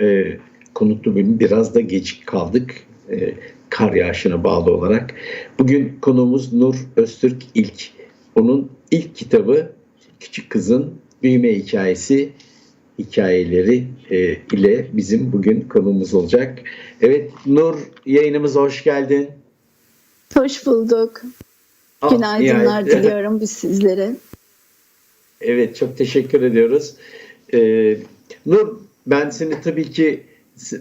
e, konutlu bölüm biraz da geç kaldık. E, kar yağışına bağlı olarak. Bugün konuğumuz Nur Öztürk İlk. Onun ilk kitabı Küçük Kızın Büyüme Hikayesi hikayeleri e, ile bizim bugün konuğumuz olacak. Evet Nur yayınımıza hoş geldin. Hoş bulduk. Ah, Günaydınlar nihayet. diliyorum biz sizlere. Evet çok teşekkür ediyoruz. Ee, Nur ben seni tabii ki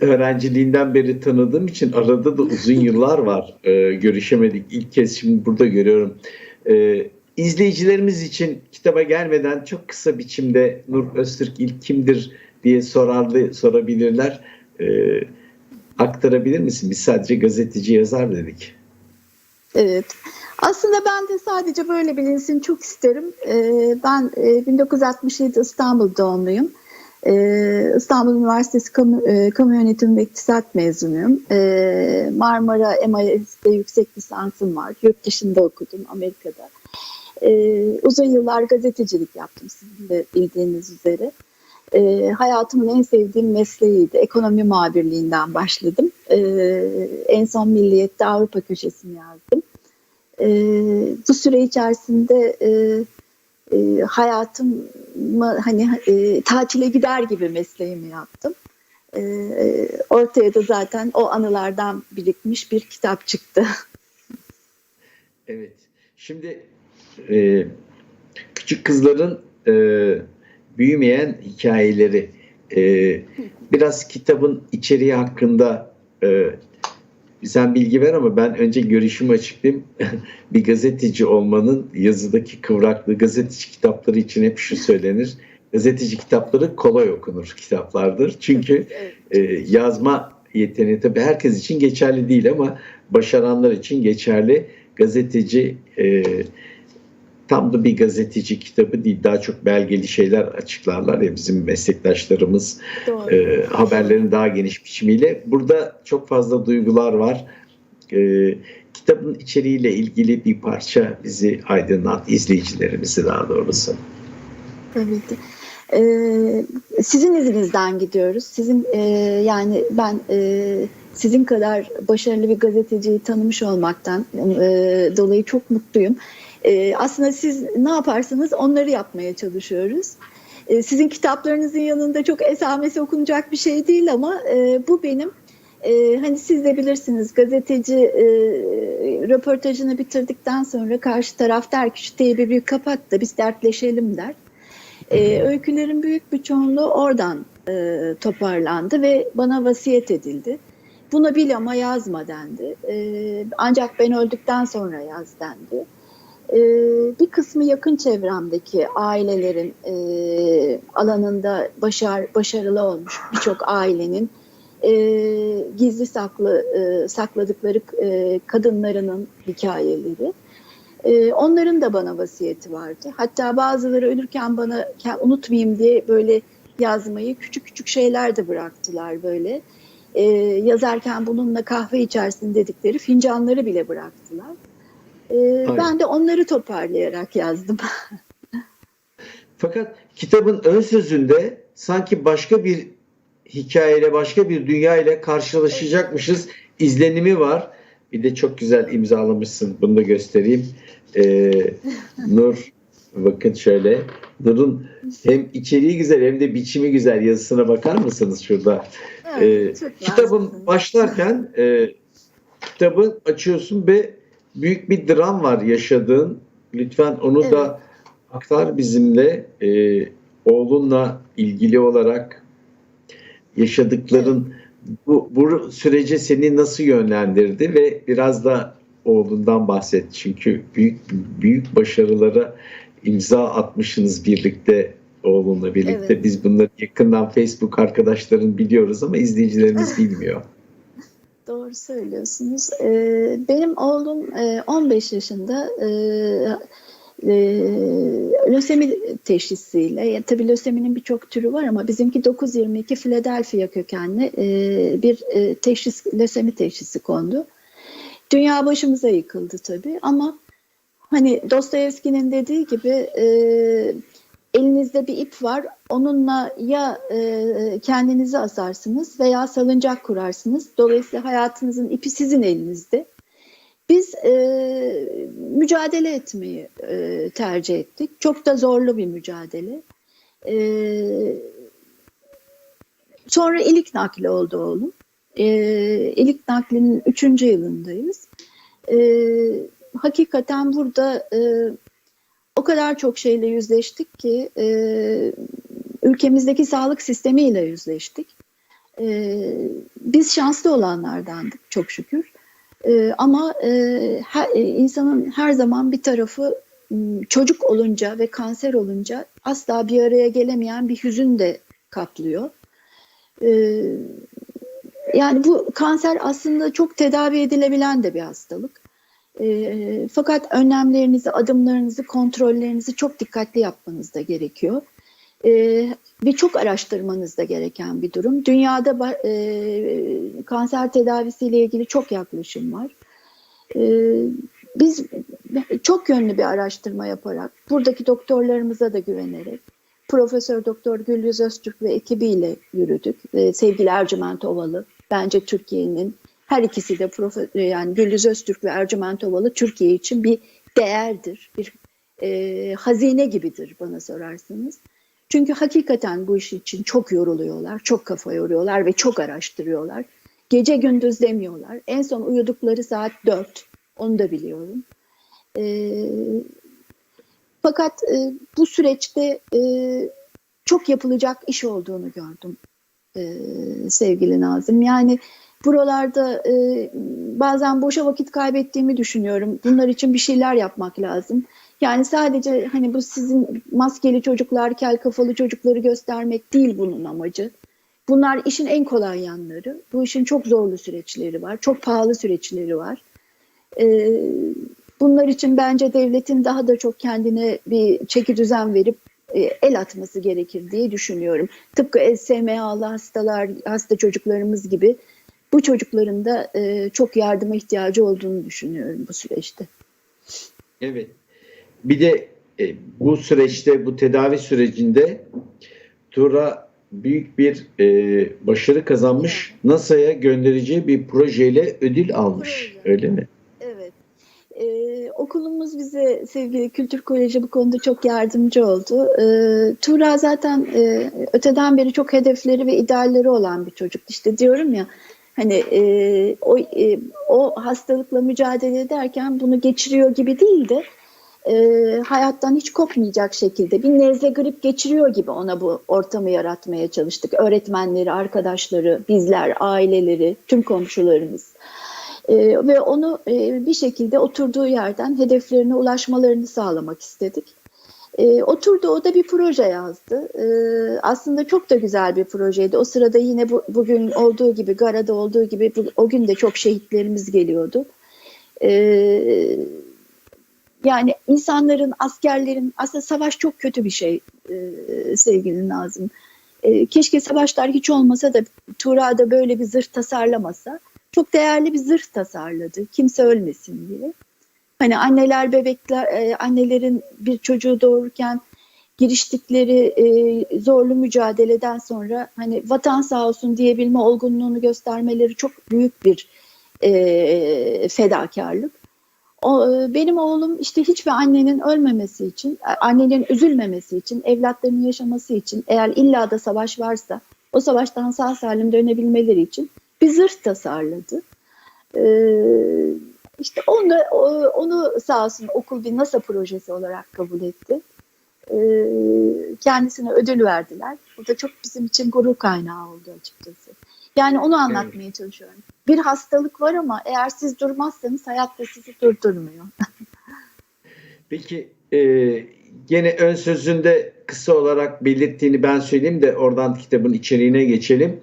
öğrenciliğinden beri tanıdığım için arada da uzun yıllar var. Ee, görüşemedik. İlk kez şimdi burada görüyorum. Ee, izleyicilerimiz için kitaba gelmeden çok kısa biçimde Nur Öztürk ilk kimdir diye sorarlı sorabilirler. Ee, aktarabilir misin? Biz sadece gazeteci yazar dedik. Evet. Aslında ben de sadece böyle bilinsin çok isterim. Ee, ben e, 1967 İstanbul doğumluyum. Ee, İstanbul Üniversitesi Kamu, e, Kamu Yönetimi ve İktisat mezunuyum. Ee, Marmara MIT'de yüksek lisansım var. Yurt dışında okudum Amerika'da. Ee, uzun yıllar gazetecilik yaptım sizin de bildiğiniz üzere. Ee, hayatımın en sevdiğim mesleğiydi. Ekonomi muhabirliğinden başladım. Ee, en son Milliyet'te Avrupa köşesini yazdım. Ee, bu süre içerisinde e, e, hayatımı hani e, tatile gider gibi mesleğimi yaptım. Ee, ortaya da zaten o anılardan birikmiş bir kitap çıktı. Evet. Şimdi e, küçük kızların e, büyümeyen hikayeleri. E, biraz kitabın içeriği hakkında e, sen bilgi ver ama ben önce görüşümü açıklayayım. bir gazeteci olmanın yazıdaki kıvraklığı, gazeteci kitapları için hep şu söylenir. Gazeteci kitapları kolay okunur kitaplardır. Çünkü e, yazma yeteneği tabii herkes için geçerli değil ama başaranlar için geçerli. Gazeteci e, tam da bir gazeteci kitabı değil. Daha çok belgeli şeyler açıklarlar ya bizim meslektaşlarımız Doğru. e, haberlerin daha geniş biçimiyle. Burada çok fazla duygular var. E, kitabın içeriğiyle ilgili bir parça bizi aydınlat, izleyicilerimizi daha doğrusu. Tabii ki. Ee, sizin izinizden gidiyoruz. Sizin e, yani ben e, sizin kadar başarılı bir gazeteciyi tanımış olmaktan e, dolayı çok mutluyum. E, aslında siz ne yaparsanız onları yapmaya çalışıyoruz. E, sizin kitaplarınızın yanında çok esamesi okunacak bir şey değil ama e, bu benim e, hani siz de bilirsiniz gazeteci e, röportajını bitirdikten sonra karşı taraf der ki şu teybi bir kapat da biz dertleşelim der. E, öykülerin büyük bir çoğunluğu oradan e, toparlandı ve bana vasiyet edildi. Buna bil ama yazma dendi. E, ancak ben öldükten sonra yaz dendi. E, bir kısmı yakın çevremdeki ailelerin e, alanında başar, başarılı olmuş birçok ailenin e, gizli saklı e, sakladıkları e, kadınlarının hikayeleri. E, onların da bana vasiyeti vardı. Hatta bazıları ölürken bana unutmayayım diye böyle yazmayı küçük küçük şeyler de bıraktılar böyle. E, yazarken bununla kahve içersin dedikleri fincanları bile bıraktılar. E, ben de onları toparlayarak yazdım. Fakat kitabın ön sözünde sanki başka bir hikayeyle, başka bir dünya ile karşılaşacakmışız izlenimi var. Bir de çok güzel imzalamışsın. Bunu da göstereyim. Ee, Nur bakın şöyle. Nur'un hem içeriği güzel hem de biçimi güzel yazısına bakar mısınız şurada? Ee, çok kitabın naziksiniz. başlarken e, kitabı açıyorsun ve büyük bir dram var yaşadığın. Lütfen onu Evet. da aktar bizimle. Ee, oğlunla ilgili olarak yaşadıkların bu, bu sürece seni nasıl yönlendirdi ve biraz da oğlundan bahset. Çünkü büyük büyük başarılara imza atmışsınız birlikte oğlunla birlikte. Evet. Biz bunları yakından Facebook arkadaşların biliyoruz ama izleyicilerimiz bilmiyor. Doğru söylüyorsunuz. Ee, benim oğlum e, 15 yaşında e, e, lösemi teşhisiyle, ya, tabii löseminin birçok türü var ama bizimki 922 Philadelphia kökenli e, bir e, teşhis, lösemi teşhisi kondu. Dünya başımıza yıkıldı tabii ama hani Dostoyevski'nin dediği gibi e, elinizde bir ip var. Onunla ya e, kendinizi asarsınız veya salıncak kurarsınız. Dolayısıyla hayatınızın ipi sizin elinizde. Biz e, mücadele etmeyi e, tercih ettik. Çok da zorlu bir mücadele. E, sonra ilik nakli oldu oğlum. E, ilik naklinin üçüncü yılındayız. E, hakikaten burada e, o kadar çok şeyle yüzleştik ki e, ülkemizdeki sağlık sistemiyle yüzleştik. E, biz şanslı olanlardandık çok şükür. E, ama e, her, e, insanın her zaman bir tarafı çocuk olunca ve kanser olunca asla bir araya gelemeyen bir hüzün de kaplıyor. E, yani bu kanser aslında çok tedavi edilebilen de bir hastalık. E, fakat önlemlerinizi, adımlarınızı, kontrollerinizi çok dikkatli yapmanız da gerekiyor. E, ve çok araştırmanız da gereken bir durum. Dünyada e, kanser tedavisiyle ilgili çok yaklaşım var. E, biz çok yönlü bir araştırma yaparak, buradaki doktorlarımıza da güvenerek, Profesör Doktor Gülyüz Öztürk ve ekibiyle yürüdük. E, sevgili Ercüment Ovalı, bence Türkiye'nin her ikisi de profe- yani Gülyüz Öztürk ve Ercüment Ovalı Türkiye için bir değerdir, bir e, hazine gibidir bana sorarsanız. Çünkü hakikaten bu iş için çok yoruluyorlar, çok kafa yoruyorlar ve çok araştırıyorlar. Gece gündüz demiyorlar. En son uyudukları saat 4, onu da biliyorum. E, fakat e, bu süreçte e, çok yapılacak iş olduğunu gördüm e, sevgili Nazım. Yani buralarda e, bazen boşa vakit kaybettiğimi düşünüyorum. Bunlar için bir şeyler yapmak lazım. Yani sadece hani bu sizin maskeli çocuklar, kel kafalı çocukları göstermek değil bunun amacı. Bunlar işin en kolay yanları. Bu işin çok zorlu süreçleri var, çok pahalı süreçleri var. E, bunlar için bence devletin daha da çok kendine bir çeki düzen verip e, el atması gerekir diye düşünüyorum. Tıpkı SMA'lı hastalar, hasta çocuklarımız gibi bu çocukların da e, çok yardıma ihtiyacı olduğunu düşünüyorum bu süreçte. Evet. Bir de e, bu süreçte, bu tedavi sürecinde Tura büyük bir e, başarı kazanmış. NASA'ya göndereceği bir projeyle ödül almış. Proje. Öyle mi? Evet. Ee, okulumuz bize sevgili Kültür Koleji bu konuda çok yardımcı oldu. Ee, Tuğra zaten e, öteden beri çok hedefleri ve idealleri olan bir çocuk. İşte diyorum ya hani e, o, e, o hastalıkla mücadele ederken bunu geçiriyor gibi değil de e, hayattan hiç kopmayacak şekilde bir nezle grip geçiriyor gibi ona bu ortamı yaratmaya çalıştık. Öğretmenleri, arkadaşları, bizler, aileleri, tüm komşularımız. E, ve onu e, bir şekilde oturduğu yerden hedeflerine ulaşmalarını sağlamak istedik. E, oturdu o da bir proje yazdı. E, aslında çok da güzel bir projeydi. O sırada yine bu, bugün olduğu gibi, Gara'da olduğu gibi bu, o gün de çok şehitlerimiz geliyordu. E, yani insanların, askerlerin, aslında savaş çok kötü bir şey e, sevgili Nazım. E, keşke savaşlar hiç olmasa da Tuğra'da böyle bir zırh tasarlamasa. Çok değerli bir zırh tasarladı. Kimse ölmesin diye. Hani anneler, bebekler, e, annelerin bir çocuğu doğururken giriştikleri e, zorlu mücadeleden sonra hani vatan sağ olsun diyebilme olgunluğunu göstermeleri çok büyük bir e, fedakarlık. O, e, benim oğlum işte hiçbir annenin ölmemesi için, annenin üzülmemesi için, evlatlarının yaşaması için eğer illa da savaş varsa o savaştan sağ salim dönebilmeleri için bir zırh tasarladı. Ee, onu, o- onu sağ olsun okul bir NASA projesi olarak kabul etti. Ee, kendisine ödül verdiler. Bu da çok bizim için gurur kaynağı oldu açıkçası. Yani onu anlatmaya çalışıyorum. Bir hastalık var ama eğer siz durmazsanız hayat da sizi durdurmuyor. Peki e, gene ön sözünde kısa olarak belirttiğini ben söyleyeyim de oradan kitabın içeriğine geçelim.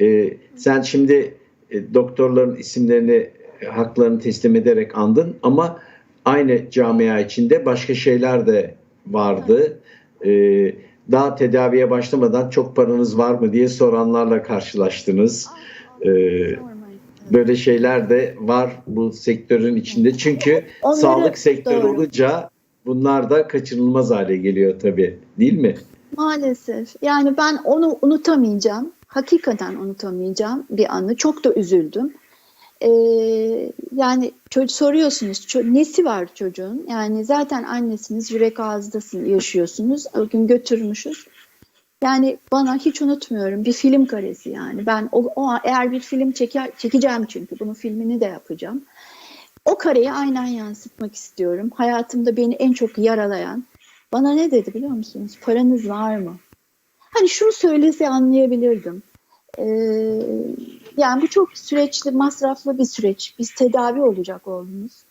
E, sen şimdi e, doktorların isimlerini, haklarını teslim ederek andın ama aynı camia içinde başka şeyler de vardı. E, daha tedaviye başlamadan çok paranız var mı diye soranlarla karşılaştınız. E, böyle şeyler de var bu sektörün içinde. Çünkü Onları- sağlık sektörü doğru. olunca bunlar da kaçınılmaz hale geliyor tabii. değil mi? Maalesef. Yani ben onu unutamayacağım. Hakikaten unutamayacağım bir anı. Çok da üzüldüm. Ee, yani çocuk soruyorsunuz ço- nesi var çocuğun? Yani zaten annesiniz yürek ağızdasın yaşıyorsunuz. O gün götürmüşüz. Yani bana hiç unutmuyorum bir film karesi yani. Ben o, o eğer bir film çeker, çekeceğim çünkü bunun filmini de yapacağım. O kareyi aynen yansıtmak istiyorum. Hayatımda beni en çok yaralayan bana ne dedi biliyor musunuz? Paranız var mı? Hani şunu söylese anlayabilirdim. Ee, yani bu çok süreçli, masraflı bir süreç. Biz tedavi olacak oğlumuz.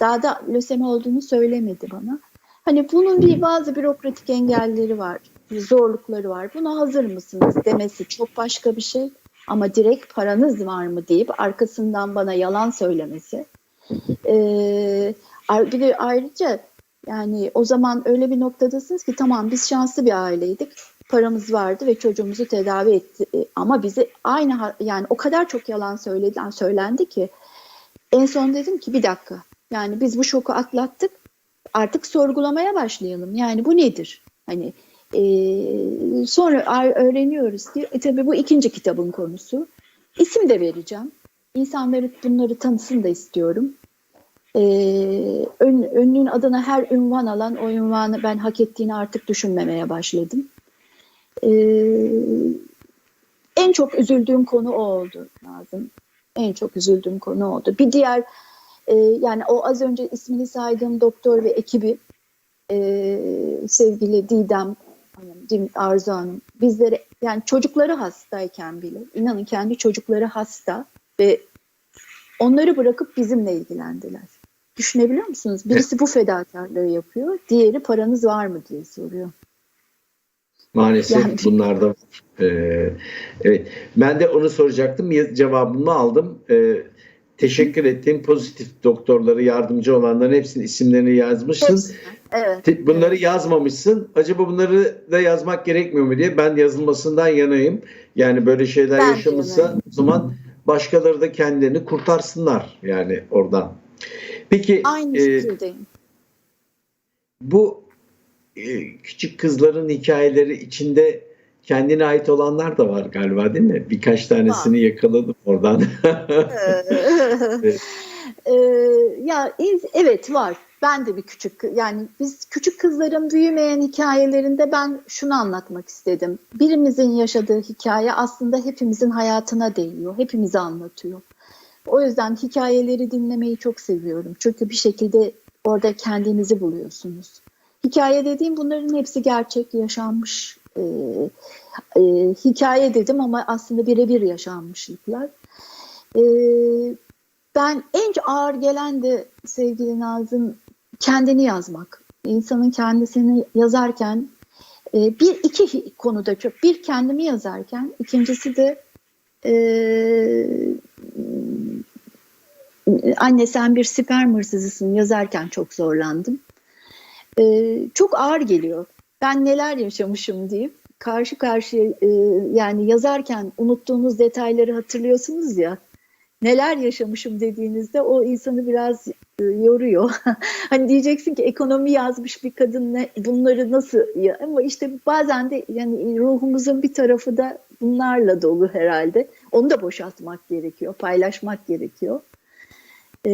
Daha da lösemi olduğunu söylemedi bana. Hani bunun bir bazı bürokratik engelleri var, zorlukları var. Buna hazır mısınız demesi çok başka bir şey. Ama direkt paranız var mı deyip arkasından bana yalan söylemesi. Ee, bir de ayrıca yani o zaman öyle bir noktadasınız ki tamam biz şanslı bir aileydik. Paramız vardı ve çocuğumuzu tedavi etti. E, Ama bize aynı yani o kadar çok yalan söyledilen söylendi ki en son dedim ki bir dakika. Yani biz bu şoku atlattık. Artık sorgulamaya başlayalım. Yani bu nedir? Hani e, sonra öğreniyoruz ki e, tabii bu ikinci kitabın konusu. İsim de vereceğim. İnsanları bunları tanısın da istiyorum. Ee, ön, önlüğün adına her ünvan alan o ünvanı ben hak ettiğini artık düşünmemeye başladım. Ee, en çok üzüldüğüm konu o oldu Nazım. En çok üzüldüğüm konu oldu. Bir diğer e, yani o az önce ismini saydığım doktor ve ekibi e, sevgili Didem Hanım, Arzu Hanım bizlere yani çocukları hastayken bile inanın kendi çocukları hasta ve onları bırakıp bizimle ilgilendiler. Düşünebiliyor musunuz? Birisi bu fedakarlığı yapıyor, diğeri paranız var mı diye soruyor. Maalesef Yani- bunlar da var. Ee, evet. Ben de onu soracaktım. Cevabımı aldım. Ee, teşekkür ettiğim pozitif doktorları, yardımcı olanların hepsinin isimlerini yazmışsın. Evet. Bunları yazmamışsın. Acaba bunları da yazmak gerekmiyor mu diye ben yazılmasından yanayım. Yani böyle şeyler Ben yanayım. o zaman başkaları da kendilerini kurtarsınlar yani oradan. Peki Aynı e, fikirdeyim. bu küçük kızların hikayeleri içinde kendine ait olanlar da var galiba değil mi? Birkaç tanesini yakaladım oradan. Evet. Ee, ya evet var. Ben de bir küçük yani biz küçük kızların büyümeyen hikayelerinde ben şunu anlatmak istedim. Birimizin yaşadığı hikaye aslında hepimizin hayatına değiyor. Hepimizi anlatıyor. O yüzden hikayeleri dinlemeyi çok seviyorum. Çünkü bir şekilde orada kendinizi buluyorsunuz. Hikaye dediğim bunların hepsi gerçek yaşanmış e, e, hikaye dedim ama aslında birebir yaşanmışlıklar. E, ben en ağır gelen de sevgili Nazım kendini yazmak. İnsanın kendisini yazarken e, bir iki konuda çok. Bir kendimi yazarken, ikincisi de e, anne sen bir sperm hırsızısın yazarken çok zorlandım. E, çok ağır geliyor. Ben neler yaşamışım deyip karşı karşıya e, yani yazarken unuttuğunuz detayları hatırlıyorsunuz ya neler yaşamışım dediğinizde o insanı biraz e, yoruyor. hani diyeceksin ki ekonomi yazmış bir kadın ne, bunları nasıl ya ama işte bazen de yani ruhumuzun bir tarafı da bunlarla dolu herhalde. Onu da boşaltmak gerekiyor, paylaşmak gerekiyor. Ee,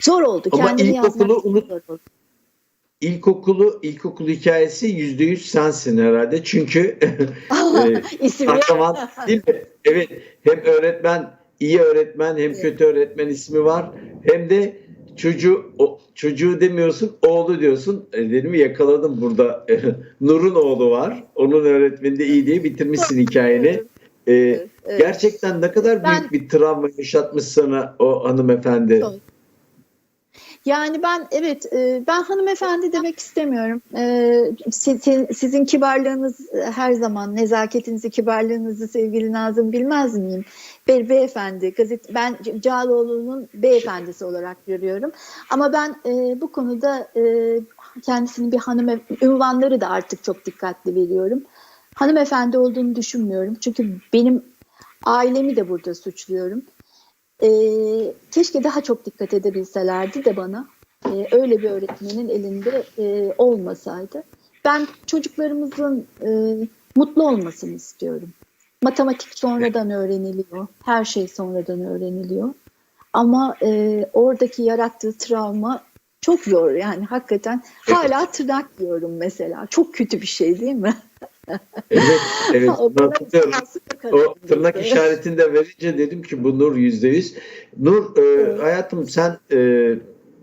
zor oldu. Ama Kendini ilkokulu unut-. İlkokulu, ilkokul hikayesi yüzde yüz sensin herhalde. Çünkü e, İsmi kahraman değil mi? Evet. Hem öğretmen, iyi öğretmen hem kötü öğretmen ismi var. Hem de çocuğu o, çocuğu demiyorsun, oğlu diyorsun. E, dedim yakaladım burada. Nur'un oğlu var. Onun öğretmeni de iyi diye bitirmişsin hikayeni. E, Evet, evet. Gerçekten ne kadar büyük Ben- bir travma yaşatmış sana o hanımefendi. Çok. Yani ben evet e, ben hanımefendi demek istemiyorum. E, si- si- Sizin kibarlığınız e, her zaman nezaketinizi, kibarlığınızı sevgili Nazım bilmez miyim? Bir beyefendi, gazet ben Cağaloğlu'nun beyefendisi olarak görüyorum. Ama ben e, bu konuda e, kendisinin bir hanım ünvanları da artık çok dikkatli veriyorum. Hanımefendi olduğunu düşünmüyorum. Çünkü benim ailemi de burada suçluyorum. Ee, keşke daha çok dikkat edebilselerdi de bana. Ee, öyle bir öğretmenin elinde e, olmasaydı. Ben çocuklarımızın e, mutlu olmasını istiyorum. Matematik sonradan öğreniliyor. Her şey sonradan öğreniliyor. Ama e, oradaki yarattığı travma çok zor yani hakikaten. Hala tırnak yiyorum mesela. Çok kötü bir şey değil mi? Evet, evet. O bana Hatırlıyorum. O tırnak dedi. işaretini de verince dedim ki bu Nur yüzde yüz. Nur e, Evet. hayatım sen e,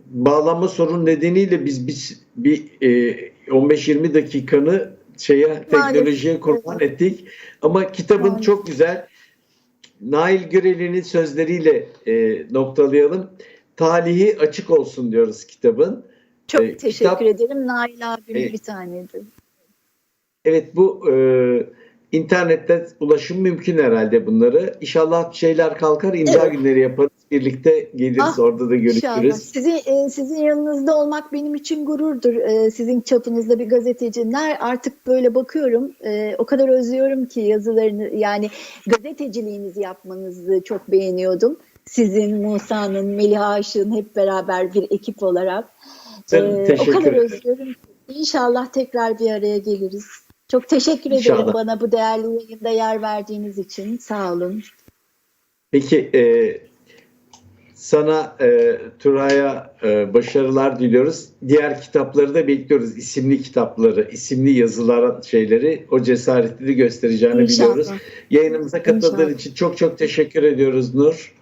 bağlanma sorun nedeniyle biz biz bir e, 15-20 dakikanı şeye teknolojiye kurban ettik. Ama kitabın Maalesef. çok güzel. Nail Güreli'nin sözleriyle e, noktalayalım. Talihi açık olsun diyoruz kitabın. Çok E, teşekkür kitap- ederim. Nail abimin E, bir tanedir. Evet bu e, internette ulaşım mümkün herhalde bunları. İnşallah şeyler kalkar imza Evet. günleri yaparız. Birlikte geliriz Ah, orada da İnşallah. görüşürüz. Sizin, e, sizin yanınızda olmak benim için gururdur. E, sizin çapınızda bir gazeteciler artık böyle bakıyorum. e, o kadar özlüyorum ki yazılarını yani gazeteciliğinizi yapmanızı çok beğeniyordum. Sizin, Musa'nın, Melih Aşık'ın hep beraber bir ekip olarak. Ben E, o kadar ederim. özlüyorum. İnşallah tekrar bir araya geliriz. Çok teşekkür ederim İnşallah. bana bu değerli yayında yer verdiğiniz için. Sağ olun. Peki e, sana e, Turay'a e, başarılar diliyoruz. Diğer kitapları da bekliyoruz. İsimli kitapları, isimli yazılar şeyleri o cesaretini göstereceğini biliyoruz. İnşallah. Yayınımıza katıldığın İnşallah. için çok çok teşekkür ediyoruz Nur.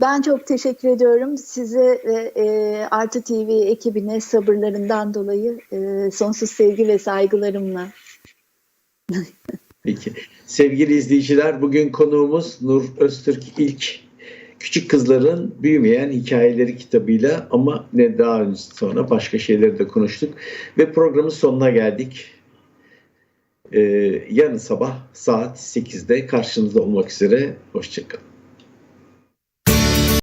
Ben çok teşekkür ediyorum size ve e, Artı TV ekibine sabırlarından dolayı e, sonsuz sevgi ve saygılarımla. Peki. Sevgili izleyiciler, bugün konuğumuz Nur Öztürk ilk Küçük Kızların Büyümeyen Hikayeleri kitabıyla ama ne daha önce sonra başka şeyleri de konuştuk. Ve programın sonuna geldik. Ee, yarın sabah saat 8'de karşınızda olmak üzere. Hoşçakalın.